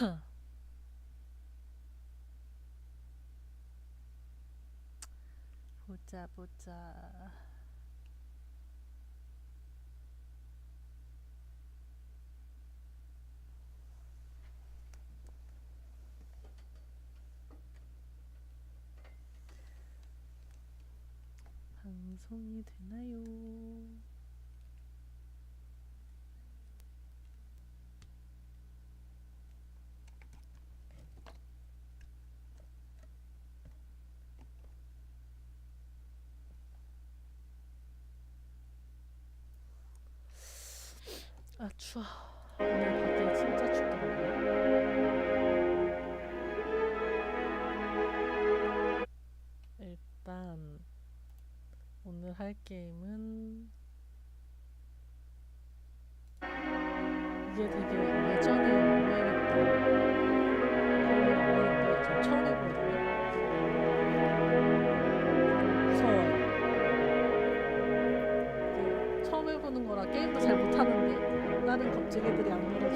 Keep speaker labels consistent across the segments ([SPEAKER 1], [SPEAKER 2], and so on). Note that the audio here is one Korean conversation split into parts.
[SPEAKER 1] 보자 보자. 방송이 되나요? 아 추워. 오늘 밖에 진짜 춥더라고요. 일단 오늘 할 게임은 이게 되게 예전에 유명했던 Itu.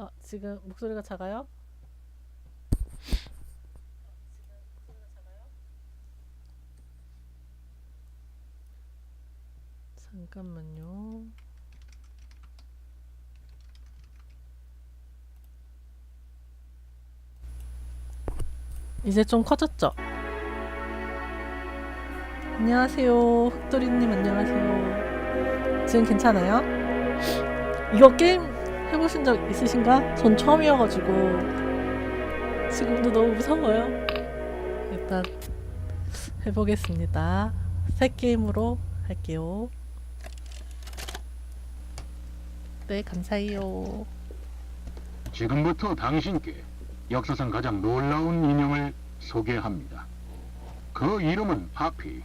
[SPEAKER 1] 아, 지금 목소리가 작아요? 잠깐만요. 이제 좀 커졌죠? 안녕하세요. 흑돌이님 안녕하세요. 지금 괜찮아요? 이거 게임 해보신 적 있으신가? 전 처음이어가지고 지금도 너무 무서워요. 일단 해보겠습니다. 새 게임으로 할게요. 네, 감사해요.
[SPEAKER 2] 지금부터 당신께 역사상 가장 놀라운 인형을 소개합니다. 그 이름은 파피.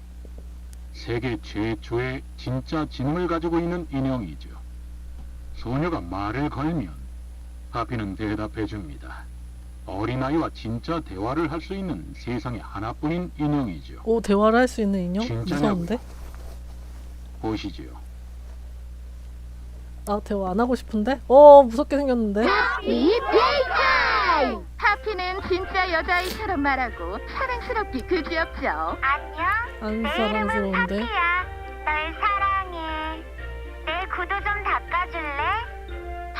[SPEAKER 2] 세계 최초의 진짜 지능을 가지고 있는 인형이죠. 소녀가 말을 걸면 파피는 대답해 줍니다. 어린아이와 진짜 대화를 할 수 있는 세상에 하나뿐인 인형이죠.
[SPEAKER 1] 오, 대화를 할 수 있는 인형?
[SPEAKER 2] 진짜냐고요?
[SPEAKER 1] 무서운데?
[SPEAKER 2] 보시지요.
[SPEAKER 1] 나 대화 안 하고 싶은데? 어, 무섭게 생겼는데?
[SPEAKER 3] 이! 하피는 진짜 여자아이처럼 말하고 사랑스럽기 그지없죠. 안녕.
[SPEAKER 1] 안
[SPEAKER 3] 내 이름은
[SPEAKER 1] 사랑스러운데?
[SPEAKER 3] 파피야. 널 사랑해.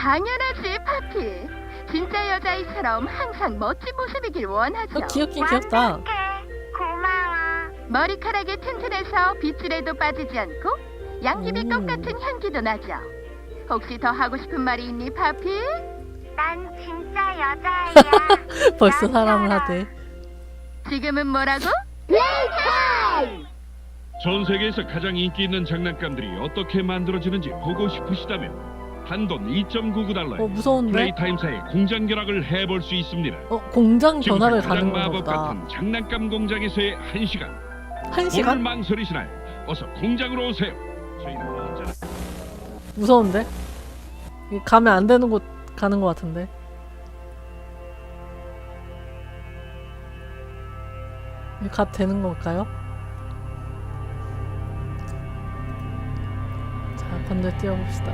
[SPEAKER 3] 당연하지, 파피. 진짜 여자아이처럼 항상 멋진 모습이길 원하죠.
[SPEAKER 1] 어, 귀엽긴 귀엽다.
[SPEAKER 3] 완벽해. 고마워. 머리카락이 튼튼해서 빗줄에도 빠지지 않고 양귀비
[SPEAKER 1] 오.
[SPEAKER 3] 꽃 같은 향기도 나죠. 혹시 더 하고 싶은 말이 있니, 파피? 난 진짜 여자아이야.
[SPEAKER 1] 벌써 사람을 하대.
[SPEAKER 3] 지금은 뭐라고? 플레이타임!
[SPEAKER 4] 전 세계에서 가장 인기 있는 장난감들이 어떻게 만들어지는지 보고 싶으시다면 단돈 2.99달러에
[SPEAKER 1] 어, 무서운데?
[SPEAKER 4] 플레이타임사의 공장 결합을 해볼 수 있습니다.
[SPEAKER 1] 어, 공장 변화를 가는
[SPEAKER 4] 마법. 같은 장난감 공장에서의 한 시간.
[SPEAKER 1] 한
[SPEAKER 4] 오늘
[SPEAKER 1] 시간?
[SPEAKER 4] 망설이시나요? 어서 공장으로 오세요. 저희는 언제나
[SPEAKER 1] 무서운데? 이게 가면 안 되는 곳 가는 것 같은데. 이게 되는 걸까요? 자, 건너 뛰어봅시다.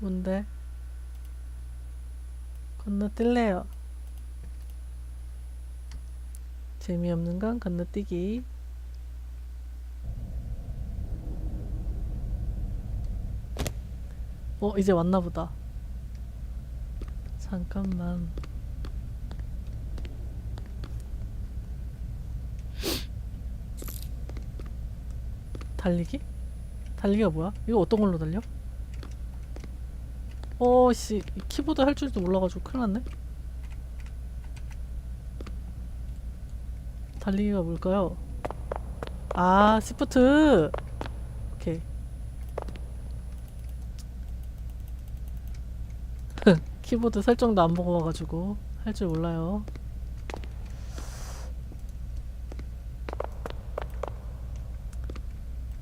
[SPEAKER 1] 뭔데? 건너뛸래요. 재미없는 건 건너뛰기. 어 이제 왔나 보다 잠깐만 달리기? 달리기가 뭐야? 이거 어떤 걸로 달려? 어씨 키보드 할 줄도 몰라가지고 큰일 났네. 달리기가 뭘까요? 아 시프트. 오케이. 키보드 설정도 안 보고 와가지고 할 줄 몰라요.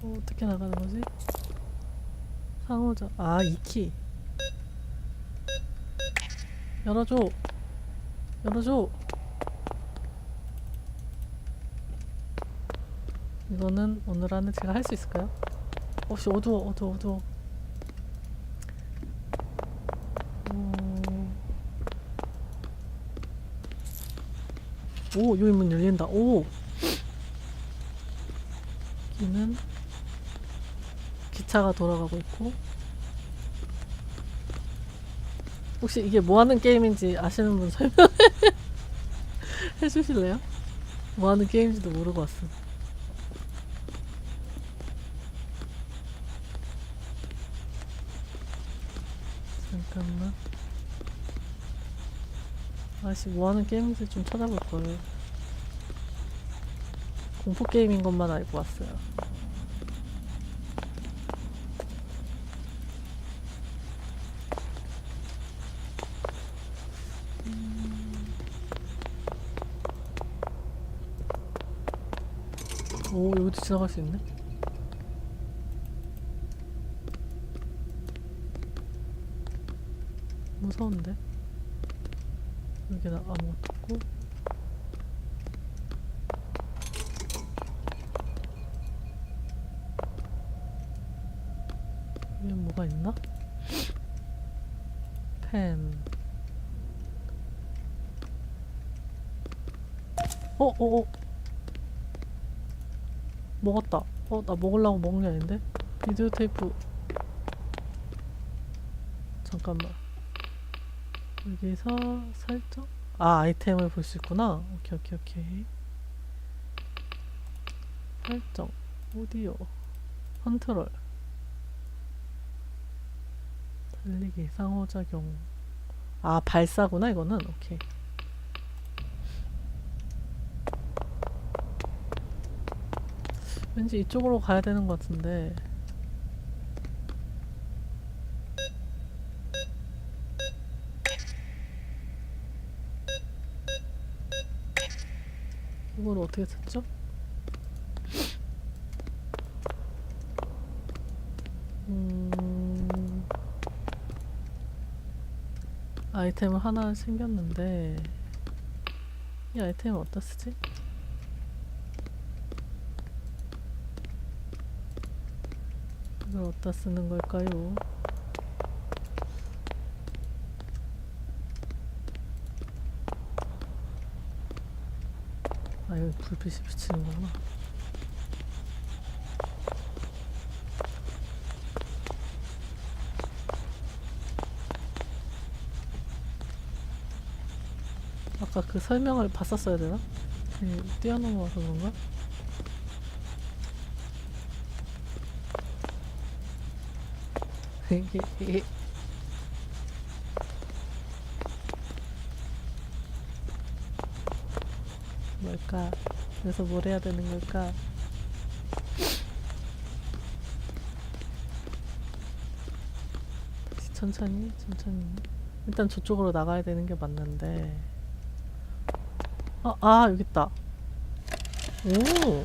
[SPEAKER 1] 어, 어떻게 나가는 거지? 상호자 아이키 열어줘. 열어줘. 이거는 오늘 안에 제가 할 수 있을까요? 혹시 어두워 어두워 어두워. 어... 오 여기 문 열린다. 오. 여기는 기차가 돌아가고 있고 혹시 이게 뭐 하는 게임인지 아시는 분 설명해 주실래요? 뭐 하는 게임인지도 모르고 왔어 잠깐만. 아씨, 뭐 하는 게임인지 좀 찾아볼 거예요. 공포 게임인 것만 알고 왔어요. 여기도 지나갈 수 있네. 무서운데? 여기다 아무것도 없고 여기 뭐가 있나? 펜 어? 어? 어? 먹었다. 어? 나 먹으려고 먹은 게 아닌데? 비디오 테이프. 잠깐만. 여기서 설정? 아 아이템을 볼 수 있구나. 오케이 오케이 오케이. 설정 오디오. 컨트롤. 달리기 상호작용. 아 발사구나 이거는? 오케이 왠지 이쪽으로 가야 되는 것 같은데 이걸 어떻게 찾죠? 음... 아이템을 하나 생겼는데 이 아이템을 어디다 쓰지? 이걸 어디다 쓰는 걸까요? 아 여기 불빛이 비치는구나 아까 그 설명을 봤었어야 되나? 그냥 뛰어넘어서 그런가? 뭘까? 그래서 뭘 해야 되는 걸까? 천천히, 천천히. 일단 저쪽으로 나가야 되는 게 맞는데. 아, 아, 여기 있다. 오,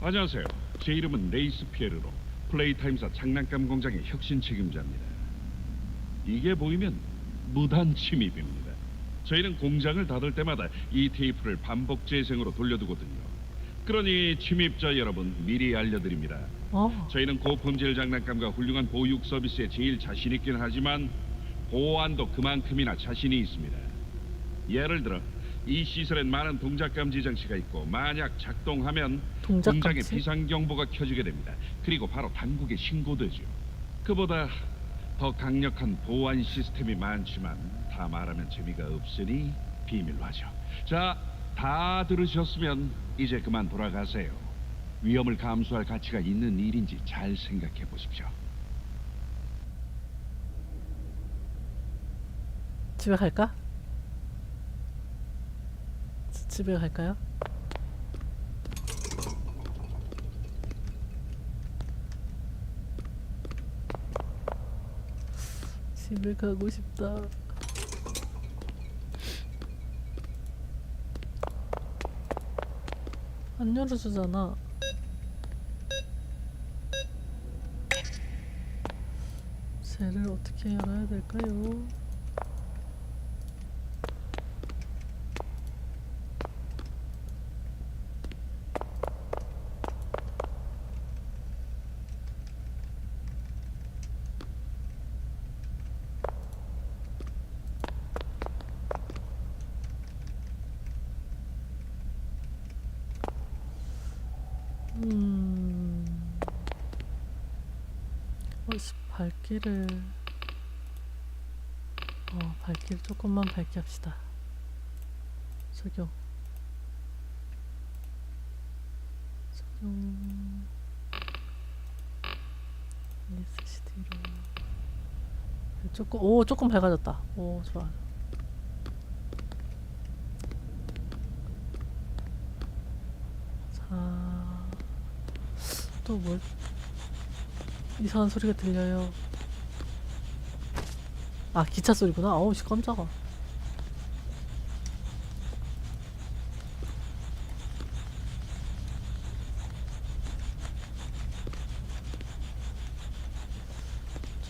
[SPEAKER 4] 안녕하세요. 제 이름은 레이스 피에르로 플레이타임사 장난감 공장의 혁신 책임자입니다. 이게 보이면 무단 침입입니다. 저희는 공장을 닫을 때마다 이 테이프를 반복 재생으로 돌려두거든요. 그러니 침입자 여러분 미리 알려드립니다.
[SPEAKER 1] 어,
[SPEAKER 4] 저희는 고품질 장난감과 훌륭한 보육 서비스에 제일 자신 있긴 하지만 보안도 그만큼이나 자신이 있습니다. 예를 들어 이 시설엔 많은 동작 감지 장치가 있고 만약 작동하면
[SPEAKER 1] 동작
[SPEAKER 4] 공장에
[SPEAKER 1] 감지?
[SPEAKER 4] 비상 경보가 켜지게 됩니다. 그리고 바로 당국에 신고되죠. 그보다 더 강력한 보안 시스템이 많지만 다 말하면 재미가 없으니 비밀로 하죠. 자, 다 들으셨으면 이제 그만 돌아가세요. 위험을 감수할 가치가 있는 일인지 잘 생각해 보십시오.
[SPEAKER 1] 집에 갈까? 집에 갈까요? 집에 가고 싶다. 안 열어주잖아. 쟤를 어떻게 열어야 될까요? 밝기를 어 밝기를 조금만 밝게 합시다. 적용. 적용. SCD로 조금 오 조금 밝아졌다. 오 좋아. 자. 또뭘 이상한 소리가 들려요. 아 기차 소리구나. 어우 씨 깜짝아.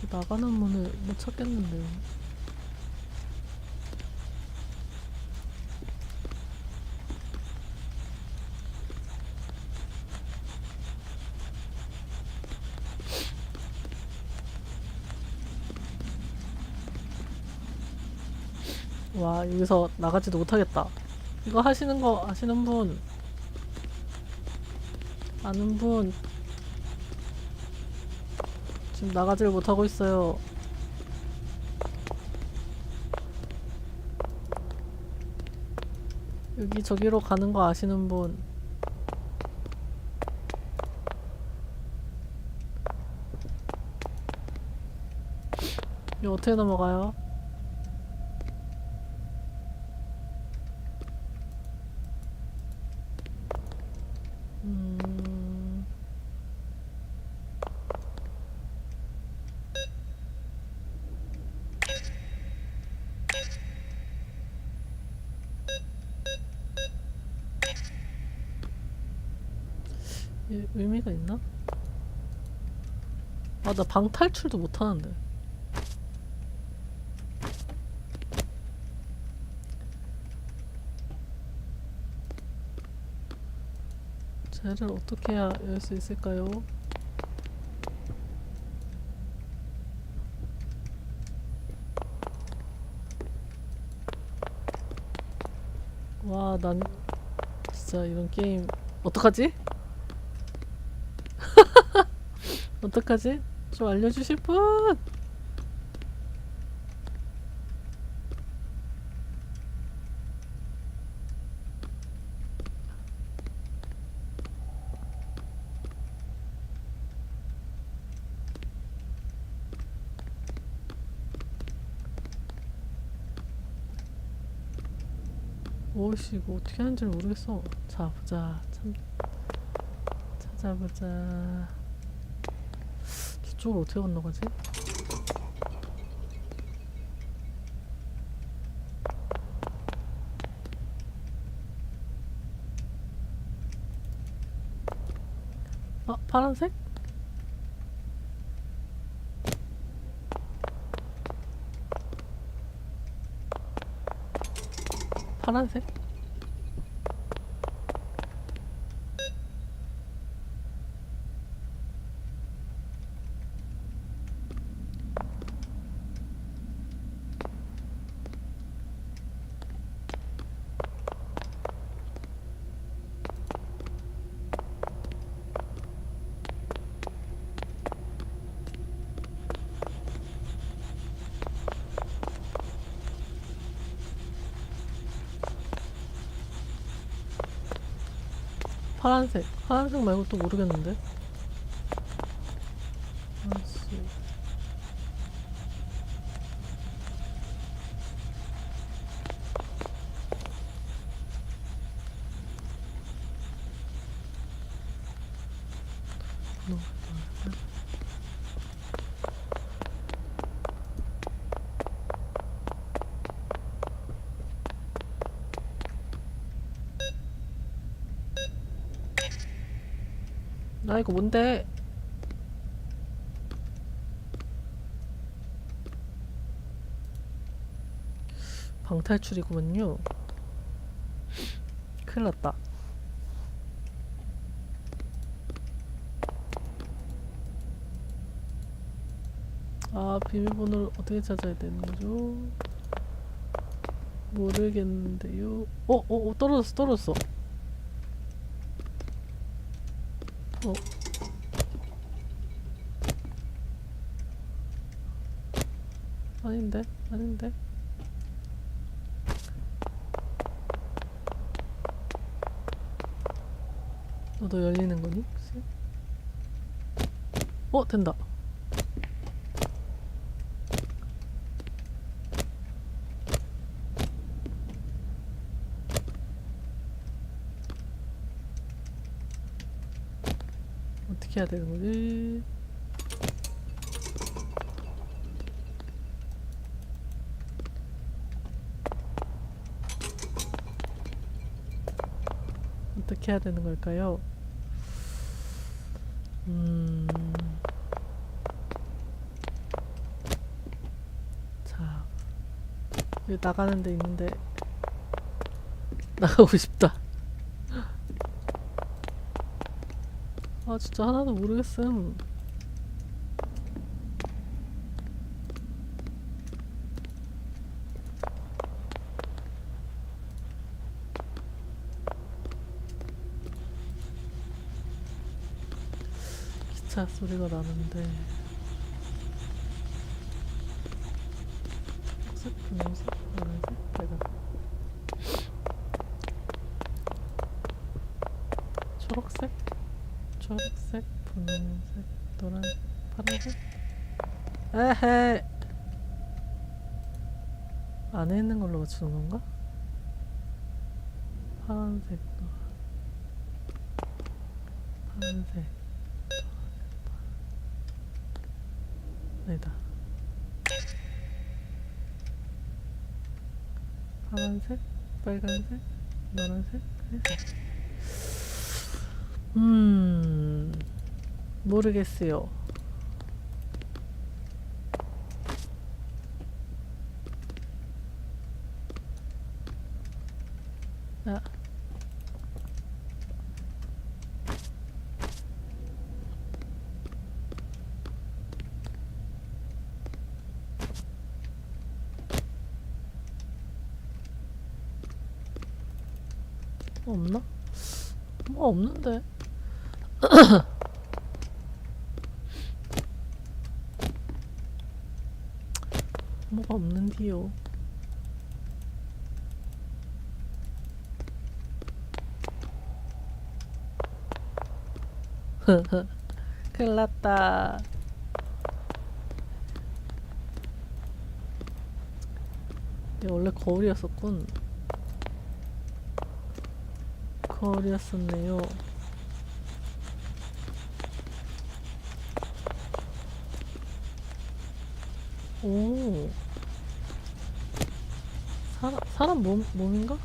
[SPEAKER 1] 저 나가는 문을 못 찾겠는데요. 와 여기서 나가지도 못하겠다. 이거 하시는 거 아시는 분 아는 분 지금 나가지를 못하고 있어요. 여기 저기로 가는 거 아시는 분 이거 어떻게 넘어가요? 음... 이 의미가 있나? 아, 나 방 탈출도 못하는데. 쟤를 어떻게 해야 열 수 있을까요? 와, 난 진짜 이런 게임 어떡하지? 어떡하지? 좀 알려주실 분? 오씨 이거 어떻게 하는지 모르겠어. 자 보자. 참 찾아보자. 저쪽으로 어떻게 건너가지? 아 파란색? 파란색? 파란색. 파란색 말고 또 모르겠는데. 아씨. 나 이거 뭔데? 방탈출이구먼요. 큰일 났다. 아, 비밀번호를 어떻게 찾아야 되는 거죠? 모르겠는데요. 어, 어, 어, 떨어졌어, 떨어졌어. 어. 아닌데, 아닌데. 너도 열리는 거니? 혹시? 어, 된다. 해야 되는 거지? 어떻게 해야 되는 걸까요? 음. 자. 여기 나가는 데 있는데 나가고 싶다. 아 진짜 하나도 모르겠음. 기차 소리가 나는데. 초록색, 초록색, 분홍색, 노란, 파란색. 에헤. 안에 있는 걸로 맞추는 건가? 파란색. 파란색. 아니다. 파란색, 빨간색, 노란색, 회색. 음, 모르겠어요. 아. 없나? 뭐 없는데. 뭐가 없는디요. 큰일 났다. 원래 거울이었었군. 거울이었었네요. 오. 사람, 사람 몸, 몸인가?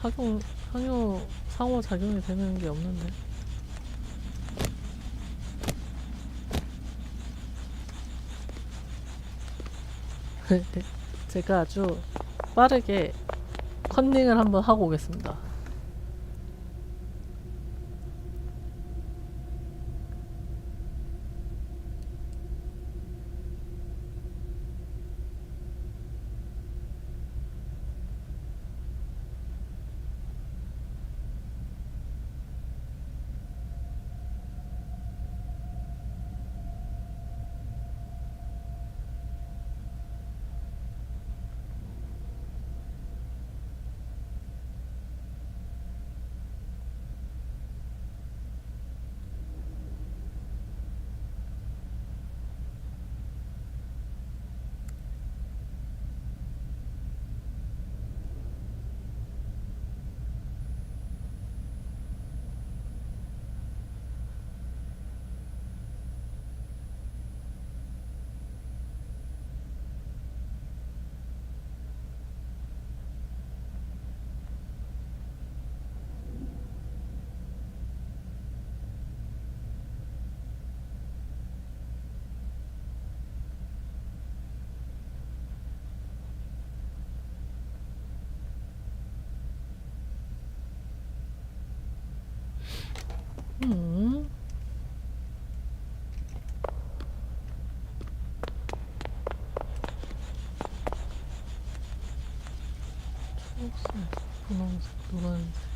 [SPEAKER 1] 사용, 상용, 상호 작용이 되는 게 없는데. 제가 아주 빠르게 컨닝을 한번 하고 오겠습니다. 음. 초록색, 분홍색, 노란색.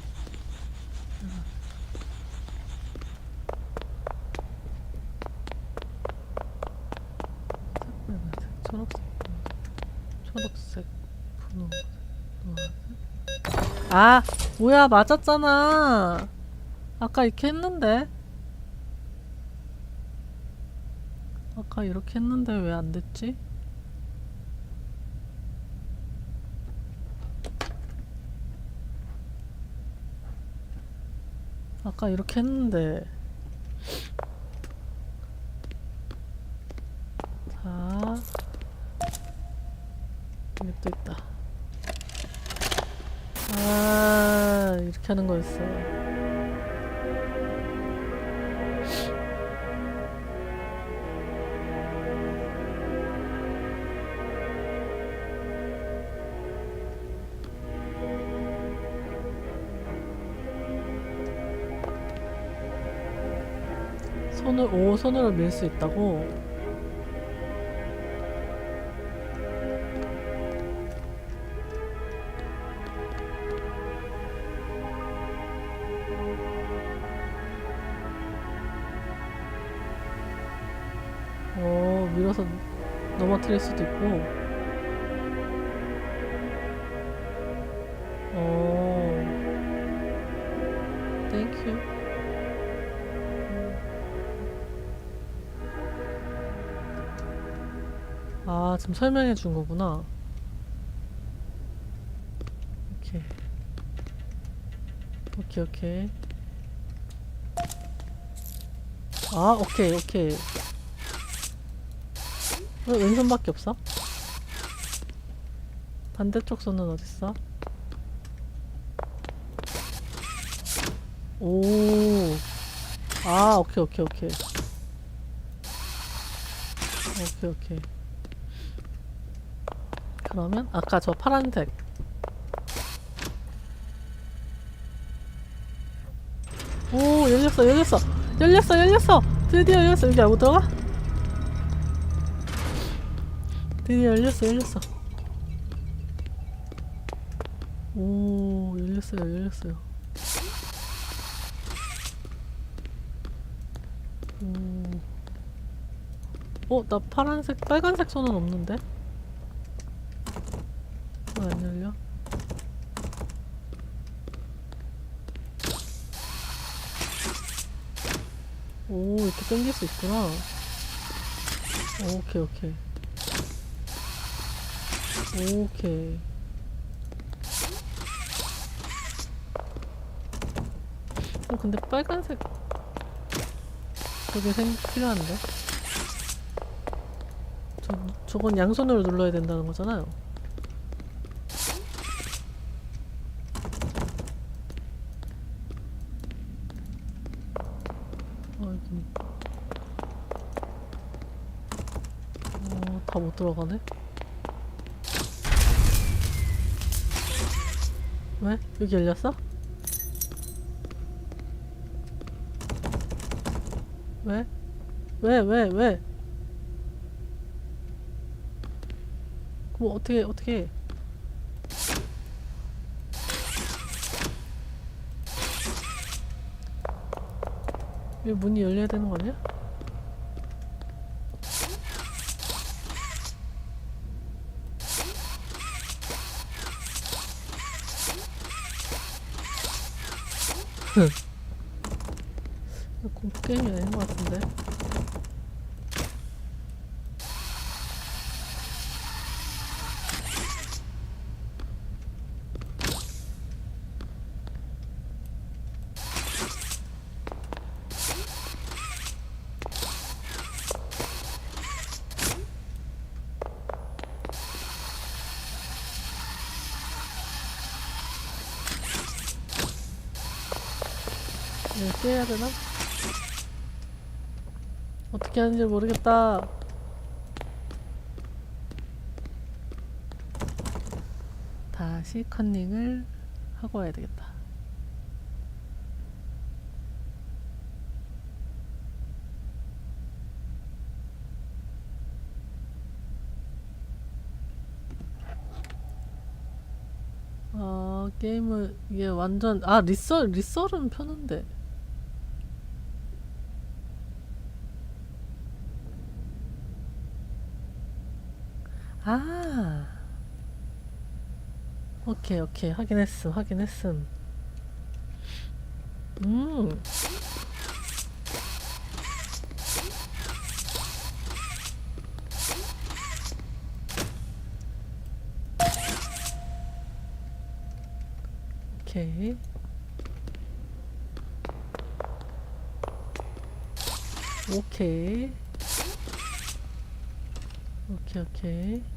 [SPEAKER 1] 빨간색, 초록색, 초록색, 분홍색, 노란색. 아, 뭐야, 맞았잖아. 아까 이렇게 했는데. 아까 이렇게 했는데 왜 안 됐지? 아까 이렇게 했는데. 자. 여기 또 있다. 아, 이렇게 하는 거였어. 손 오 손으로 밀 수 있다고. 오 밀어서 넘어뜨릴 수도 있고. 오. 땡큐. 아, 지금 설명해 준 거구나. 오케이. 오케이, 오케이. 아, 오케이, 오케이. 왜 왼손밖에 없어? 반대쪽 손은 어딨어? 오. 아, 오케이, 오케이, 오케이. 오케이, 오케이. 그러면? 아까 저 파란색. 오 열렸어 열렸어. 열렸어 열렸어. 드디어 열렸어. 여기 못 들어가? 드디어 열렸어 열렸어. 오 열렸어요 열렸어요. 오. 어, 나 파란색, 빨간색 손은 없는데? 왜 안 열려? 오, 이렇게 당길 수 있구나. 오케이, 오케이. 오케이. 어, 근데 빨간색 그게 생 필요한데? 저, 저건 양손으로 눌러야 된다는 거잖아요. 어, 여기. 어, 다 못 들어가네? 왜? 여기 열렸어? 왜? 왜, 왜, 왜? 그럼 어떻게, 어떻게 해? 이 문이 열려야 되는 거 아니야? 공포 게임이 아닌 것 같은데. 해야 되나? 어떻게 하는지 모르겠다. 다시 컨닝을 하고 와야 되겠다. 어, 게임을 이게 완전 아 리썰 리썰은 펴는데 아. 오케이 오케이. 확인했음 확인했음. 음. 오케이. 오케이. 오케이 오케이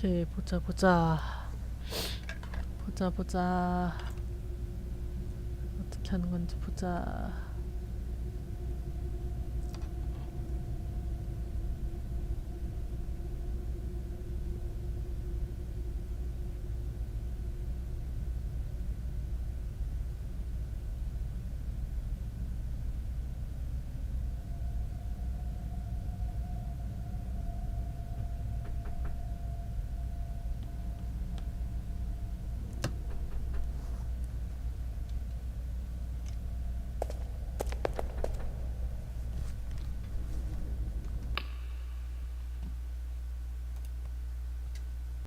[SPEAKER 1] 오케이 보자 보자. 보자 보자. 어떻게 하는 건지 보자